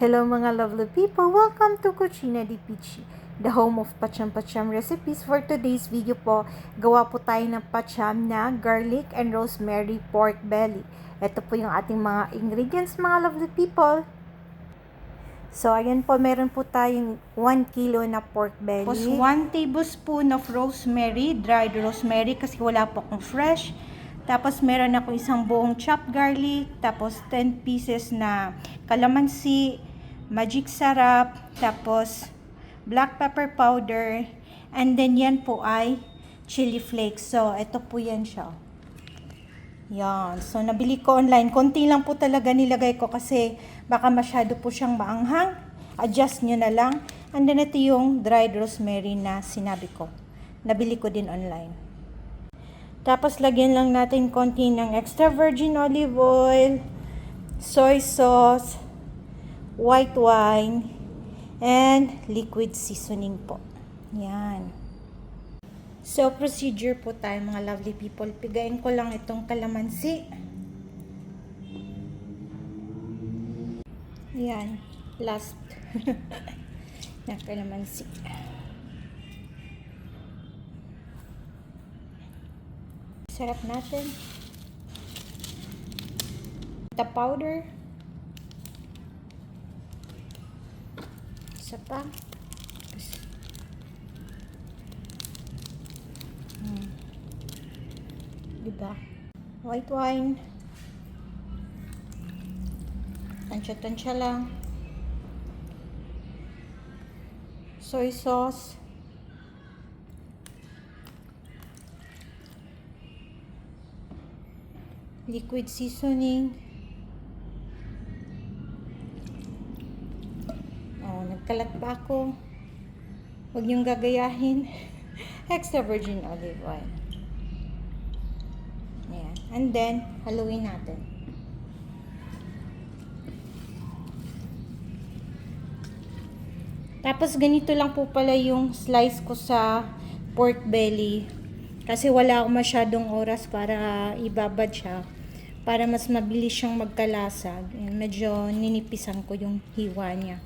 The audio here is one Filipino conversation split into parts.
Hello mga lovely people! Welcome to Cucina di Pichi, the home of pacham-pacham recipes. For today's video po, gawa po tayo ng pacham na garlic and rosemary pork belly. Ito po yung ating mga ingredients mga lovely people. So, ayan po, meron po tayong 1 kilo na pork belly. Tapos 1 tablespoon of rosemary, dried rosemary kasi wala po akong fresh. Tapos meron ako isang buong chopped garlic, tapos 10 pieces na calamansi, magic sarap, tapos black pepper powder, and then yan po ay chili flakes. So, ito po yan siya. Yan. So, nabili ko online. Konti lang po talaga nilagay ko kasi baka masyado po siyang maanghang. Adjust nyo na lang. And then, ito yung dried rosemary na sinabi ko. Nabili ko din online. Tapos, lagyan lang natin konti ng extra virgin olive oil, soy sauce, white wine, and liquid seasoning po. Yan. So, procedure po tayo mga lovely people. Pigain ko lang itong kalamansi. Ayan. Last. na kalamansi. Sarap natin. The powder. Isa pa. Hmm. Diba? White wine. Tansya-tansya lang. Soy sauce. Liquid seasoning. Oh, nagkalat pa ako. Huwag niyong gagayahin. Extra virgin olive oil. Ayan. And then, haluin natin. Tapos, ganito lang po pala yung slice ko sa pork belly. Kasi wala akong masyadong oras para ibabad siya. Para mas mabilis siyang magkalasag. Medyo ninipisan ko yung hiwa niya.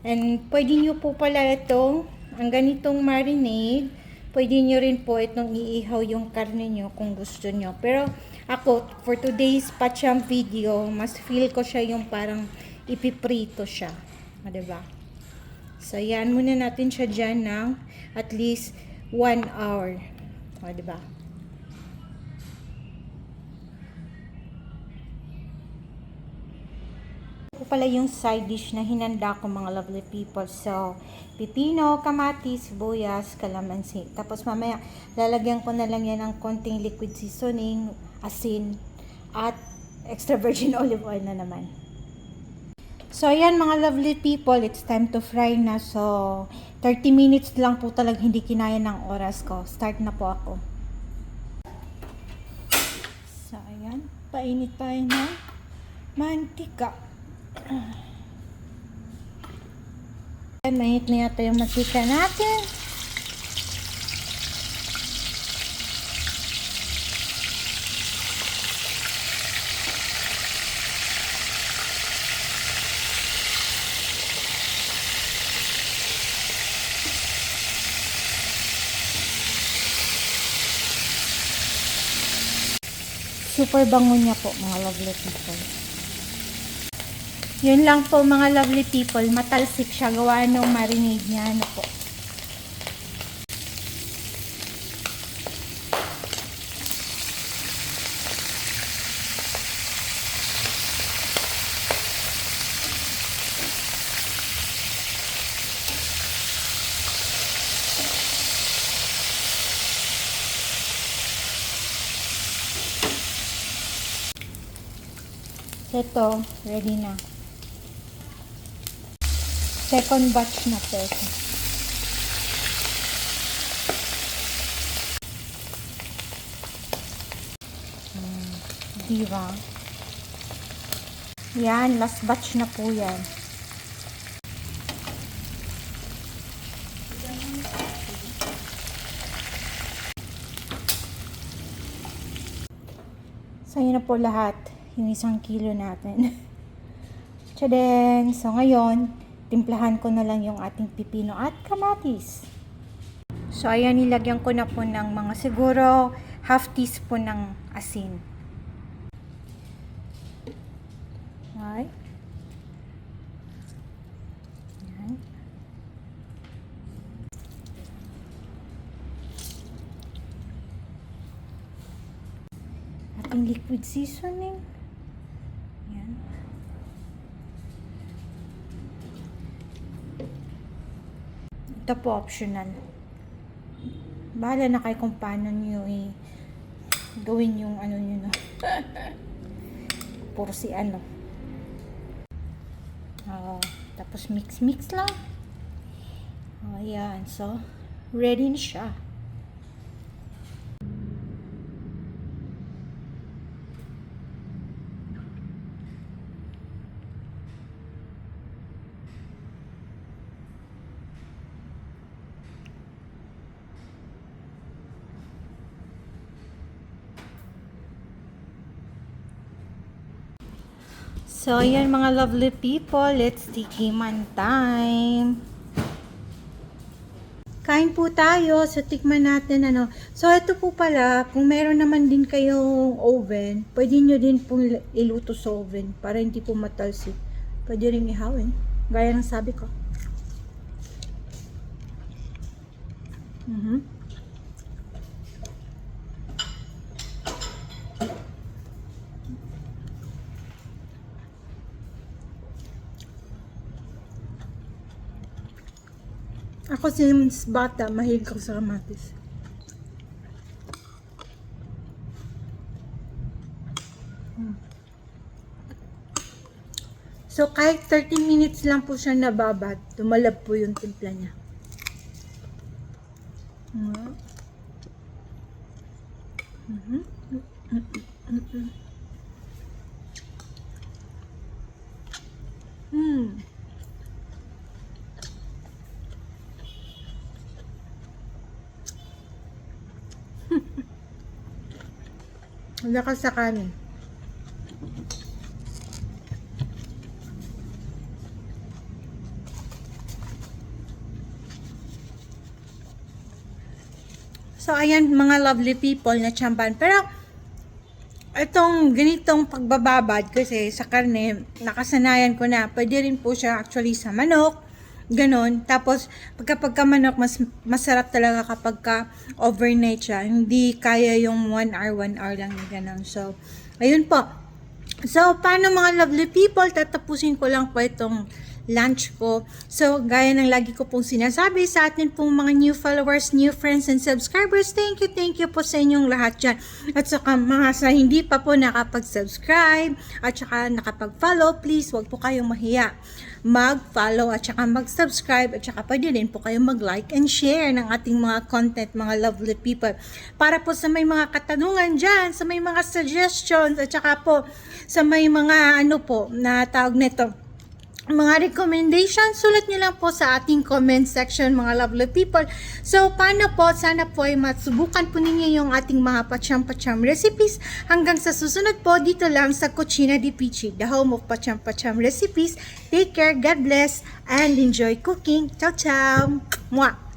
And pwede nyo po pala ito, ang ganitong marinade, pwede nyo rin po itong iihaw yung karne nyo kung gusto nyo. Pero ako, for today's pacham video, mas feel ko siya yung parang ipiprito siya. O, diba? So, yan muna natin siya dyan ng at least 1 hour. O, diba? Pala yung side dish na hinanda ko mga lovely people. So, pipino, kamatis, sibuyas, kalamansi. Tapos mamaya, lalagyan ko na lang yan ng konting liquid seasoning, asin, at extra virgin olive oil na naman. So, ayan mga lovely people, it's time to fry na. So, 30 minutes lang po talaga hindi kinaya ng oras ko. Start na po ako. So, ayan. Painit tayo ng mantika. Ayan, mainit na yata yung mantika natin. Super bango niya po mga lovely people. Yun lang po mga lovely people, matalsik siya gawa ng marinade niya. Ano po. Ito, ready na. Second batch na po. Hmm, di ba? Yan, last batch na po yan. So, yun na po lahat. Yung isang kilo natin. Tadeng! So ngayon, timplahan ko na lang yung ating pipino at kamatis. So ayan, nilagyan ko na po ng mga siguro half teaspoon ng asin. Okay. Ayan. Ating liquid seasoning. Ayan. Ito po optional. Bahala na kayo kung paano nyo i gawin yung ano nyo no. Puro si ano. Oo. tapos mix mix lang. Ayan. So, ready na siya. So, ayan mga lovely people, let's tikiman time. Kain po tayo, so tikman natin ano. So, ito po pala, kung meron naman din kayong oven, pwede nyo din po iluto sa oven para hindi po matalsik. Pwede rin ihawin, gaya ng sabi ko. Mhm. Ako since bata, mahilig ako sa kamatis. Mm. So, kahit 30 minutes lang po siya nababad, tumalab po yung timpla niya. Mm. Mhm. Mm. Wala ka sa kanin. So, ayan mga lovely people na champan. Pero, itong ganitong pagbababad kasi sa karne, nakasanayan ko na, pwede rin po siya actually sa manok, ganon. Tapos, pagka pagka manok, mas masarap talaga kapag ka overnight siya. Hindi kaya yung 1 hour, 1 hour lang na ganon. So, ayun po. So, paano mga lovely people, tatapusin ko lang po itong lunch ko. So, gaya ng lagi ko pong sinasabi sa atin pong mga new followers, new friends, and subscribers, thank you, thank you po sa inyong lahat dyan. At saka mga sa hindi pa po nakapag-subscribe at saka nakapag-follow, please, wag po kayong mahiya mag-follow at saka mag-subscribe at saka pwede rin po kayong mag-like and share ng ating mga content, mga lovely people. Para po sa may mga katanungan dyan, sa may mga suggestions at saka po sa may mga ano po na tawag nito, mga recommendations, sulat nyo lang po sa ating comment section mga lovely people. So, paano po? Sana po ay masubukan po ninyo yung ating mga pacham-pacham recipes. Hanggang sa susunod po, dito lang sa Cucina di Pichi, the home of pacham-pacham recipes. Take care, God bless, and enjoy cooking. Ciao, ciao! Mwah!